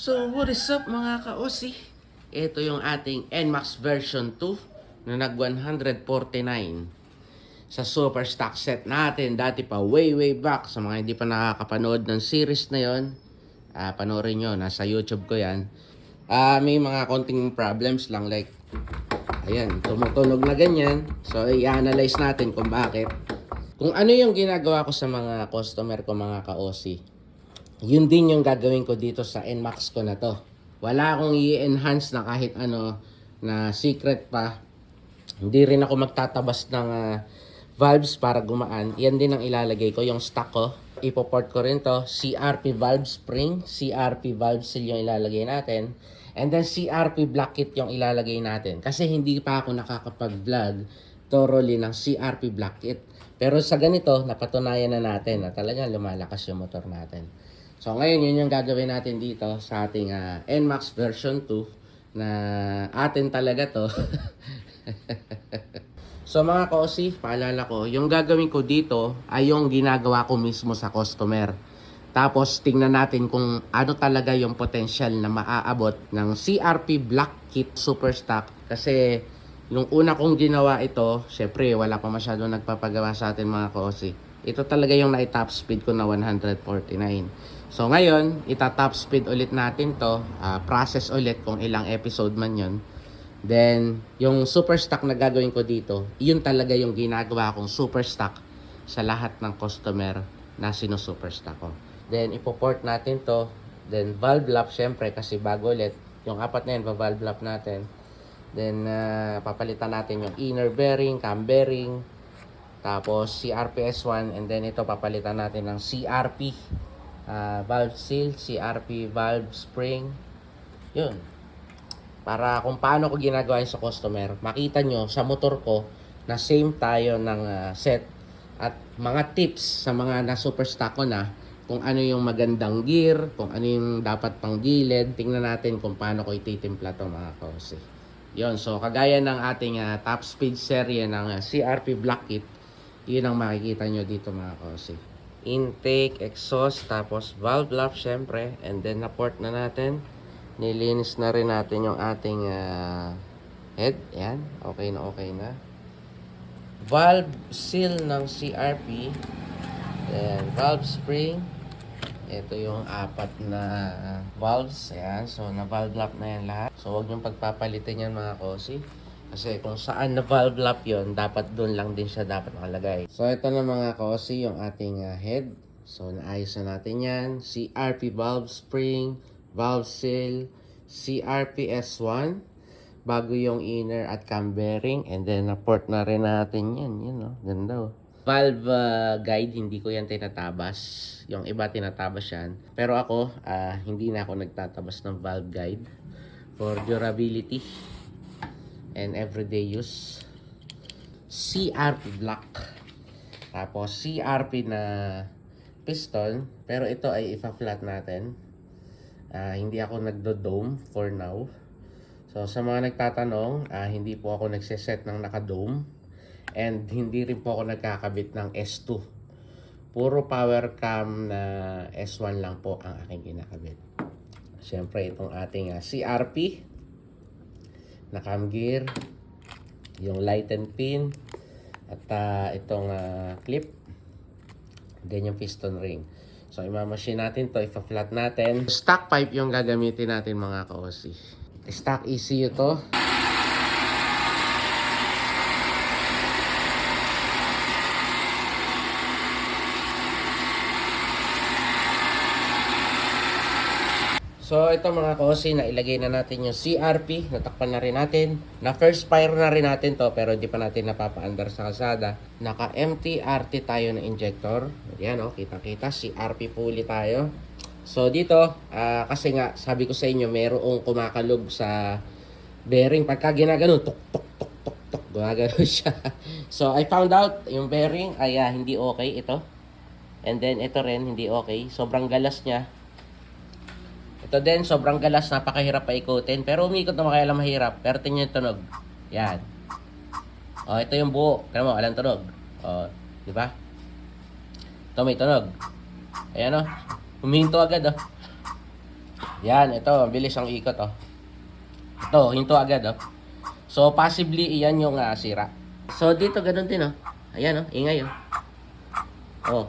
So, what is up mga ka-OC? Ito yung ating NMAX version 2 na nag 149 sa super stock set natin. Dati pa way way back. Sa mga hindi pa nakakapanood ng series na yon ah panoorin nyo. Nasa YouTube ko yan. Ah may mga konting problems lang like ayan tumutunog na ganyan. So i-analyze natin kung bakit. Kung ano yung ginagawa ko sa mga customer ko mga ka-OC yun din yung gagawin ko dito sa NMAX ko na to. Wala akong i-enhance na kahit ano na secret pa. Hindi rin ako magtatabas ng ah, valves para gumaan. Yan din ang ilalagay ko, yung stock ko. Ipoport ko rin to. CRP valve spring, CRP valve seal yung ilalagay natin. And then CRP block kit yung ilalagay natin. Kasi hindi pa ako nakakapag-vlog thoroughly ng CRP block kit. Pero sa ganito, napatunayan na natin na talagang lumalakas yung motor natin. So ngayon, yun yung gagawin natin dito sa ating ah, NMAX version 2 na atin talaga to. so mga ka-OC, paalala ko, yung gagawin ko dito ay yung ginagawa ko mismo sa customer. Tapos tingnan natin kung ano talaga yung potential na maaabot ng CRP Black Kit Super Stock. Kasi nung una kong ginawa ito, syempre wala pa masyado nagpapagawa sa atin mga ka-OC. Ito talaga yung na-top speed ko na 149. So ngayon, ita-top speed ulit natin to, ah, process ulit kung ilang episode man yon. Then, yung super stock na gagawin ko dito, yun talaga yung ginagawa kong super stock sa lahat ng customer na sino-super stock ko. Then, ipoport natin to. Then, valve lap syempre kasi bago ulit. Yung apat na yun, valve lap natin. Then, ah, papalitan natin yung inner bearing, cam bearing, tapos CRPS1 and then ito papalitan natin ng CRP ah, valve seal, CRP valve spring. Yun. Para kung paano ko ginagawa yun sa customer, makita nyo sa motor ko na same tayo ng ah, set at mga tips sa mga na super stock ko na kung ano yung magandang gear, kung ano yung dapat pang gilid, tingnan natin kung paano ko ititimpla to mga kause. Yon, so kagaya ng ating ah, top speed serye ng ah, CRP Black Kit, yun ang makikita nyo dito mga kause. Intake, exhaust, tapos valve lap syempre, and then na-port na natin. Nilinis na rin natin yung ating ah, head. Yan, okay na okay na. Valve seal ng CRP. Then, valve spring. Ito yung apat na valves. Ayan. So, na-valve lap na yan lahat. So, huwag niyong pagpapalitin yan mga kosi. Kasi kung saan na valve lap yon dapat doon lang din siya dapat nakalagay. So, ito na mga kosi, yung ating ah, head. So, naayos na natin yan. CRP valve spring, valve seal, CRP S1, bago yung inner at cam bearing, and then na-port na rin natin yan. Yun, oh. Ganda, oh. Valve ah, guide, hindi ko yan tinatabas. Yung iba tinatabas yan. Pero ako, ah, hindi na ako nagtatabas ng valve guide for durability and everyday use. CRP block. Tapos CRP na piston. Pero ito ay ipa-flat natin. Ah, hindi ako nagdo-dome for now. So sa mga nagtatanong, ah, hindi po ako nagseset ng naka-dome. And hindi rin po ako nagkakabit ng S2. Puro power cam na S1 lang po ang aking kinakabit. Siyempre itong ating ah, CRP na cam gear, yung light and pin, at ah, itong ah, clip, then yung piston ring. So, imamachine natin to, ipa-flat natin. Stock pipe yung gagamitin natin mga ka-OC. Stock ECU to. So ito mga kosi, na ilagay na natin yung CRP, natakpan na rin natin. Na first fire na rin natin to pero hindi pa natin napapa-under sa kalsada. Naka MTRT tayo na injector. Yan oh, kita-kita CRP pulley tayo. So dito, ah, kasi nga sabi ko sa inyo, mayroong kumakalog sa bearing pagka ginagano tuk tuk tuk tuk tuk gumagano siya. so I found out yung bearing ay ah, hindi okay ito. And then ito rin hindi okay. Sobrang galas niya. Ito din, sobrang galas, napakahirap pa ikutin. Pero umikot naman kaya lang mahirap. Pero tingnan yung tunog. Yan. O, ito yung buo. Kaya mo, alam tunog. O, di ba? Ito may tunog. Ayan o. Huminto agad o. Yan, ito, bilis ang ikot, oh. Ito, hinto agad, oh. So, possibly, iyan yung ah, sira. So, dito, ganun din, oh. Ayan, oh, ingay, oh. Oh.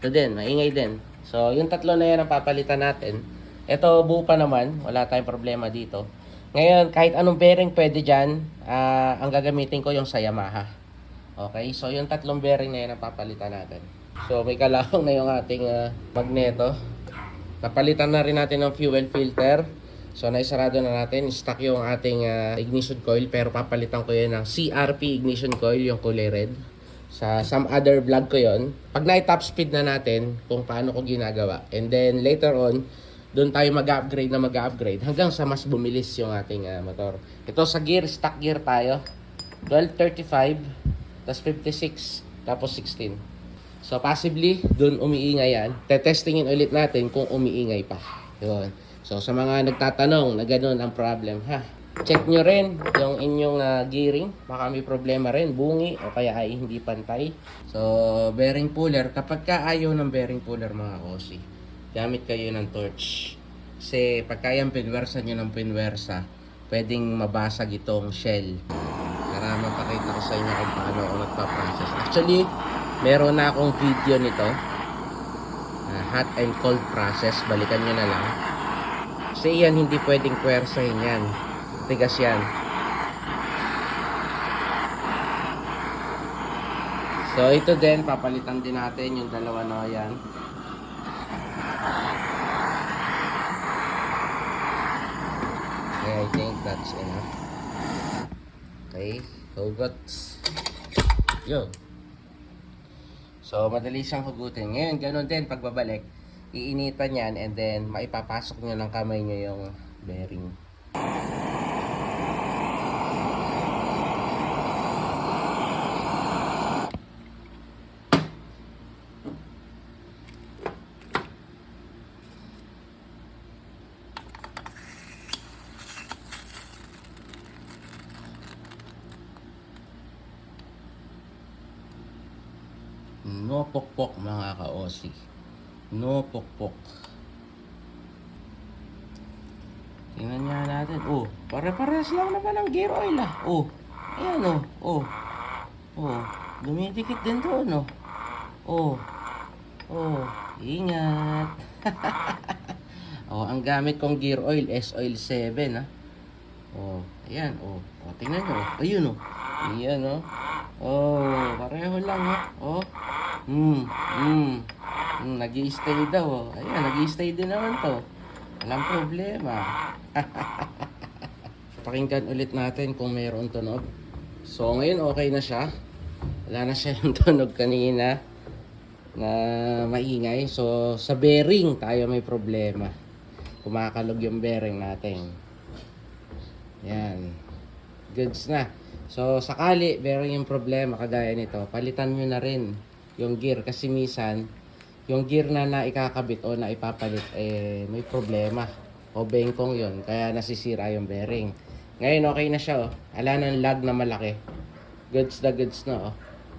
Ito din, maingay din. So, yung tatlo na yan ang papalitan natin. Ito, buo pa naman. Wala tayong problema dito. Ngayon, kahit anong bearing pwede dyan, ah, ang gagamitin ko yung sa Yamaha. Okay, so yung tatlong bearing na yan ang papalitan natin. So, may kalawang na yung ating ah, magneto. Napalitan na rin natin ng fuel filter. So, naisarado na natin. Stock yung ating ah, ignition coil. Pero papalitan ko yun ng CRP ignition coil, yung kulay red. Sa some other vlog ko yon. Pag na-top speed na natin, kung paano ko ginagawa. And then, later on, doon tayo mag-upgrade na mag-upgrade hanggang sa mas bumilis yung ating ah, motor. Ito sa gear, stock gear tayo. 1235, tapos 56, tapos 16. So possibly, doon umiingay yan. Tetestingin ulit natin kung umiingay pa. Yun. So sa mga nagtatanong na ganun ang problem, ha? Check nyo rin yung inyong ah, gearing. Baka may problema rin, bungi o kaya ay hindi pantay. So bearing puller, kapag ka ng bearing puller mga kosi, gamit kayo ng torch. Kasi pagka yung pinwersa nyo ng pinwersa, pwedeng mabasag itong shell. Para mapakita ko sa inyo kung paano ako nagpa-process. Actually, meron na akong video nito. Ah, hot and cold process. Balikan nyo na lang. Kasi yan, hindi pwedeng pwersahin yan. Tigas yan. So, ito din, papalitan din natin yung dalawa na yan. Okay, I think that's enough. Okay, hugots. Yo. So, madali siyang hugutin. Ngayon, ganun din, pagbabalik, iinitan yan and then maipapasok nyo ng kamay nyo yung bearing. No pokpok mga ka-OC. No pokpok. Tingnan nga natin. Oh, pare-pares lang naman ang gear oil ah. Oh, ayan oh. Oh. Oh, dumidikit din doon oh. Oh. Oh, ingat. oh, ang gamit kong gear oil, S-Oil 7 ah. Oh, ayan oh. Oh, tingnan nyo. oh. Ayun oh. Ayan oh. Oh, pareho lang ha. Oh. Hmm, hmm. hmm nag stay daw. Oh. Ayan, nag stay din naman to. Walang problema. Pakinggan ulit natin kung mayroon tunog. So, ngayon okay na siya. Wala na siya yung tunog kanina na maingay. So, sa bearing tayo may problema. Kumakalog yung bearing natin. Yan. Goods na. So, sakali, bearing yung problema kagaya nito, palitan nyo na rin yung gear. Kasi misan yung gear na naikakabit o na ipapalit eh may problema. O bengkong yon kaya nasisira yung bearing. Ngayon okay na siya oh. Ala ng lag na malaki. Goods na goods na oh.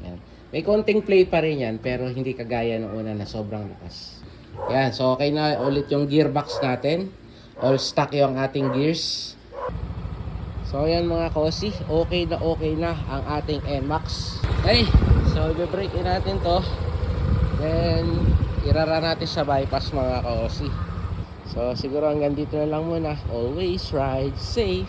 Yan. may konting play pa rin yan pero hindi kagaya ng una na sobrang lakas. Yan so okay na ulit yung gearbox natin. All stock yung ating gears So ayan mga kosi, okay na okay na ang ating NMAX. Okay, so i-break in natin to. Then irara natin sa bypass mga kosi. So siguro hanggang dito na lang muna. Always ride safe.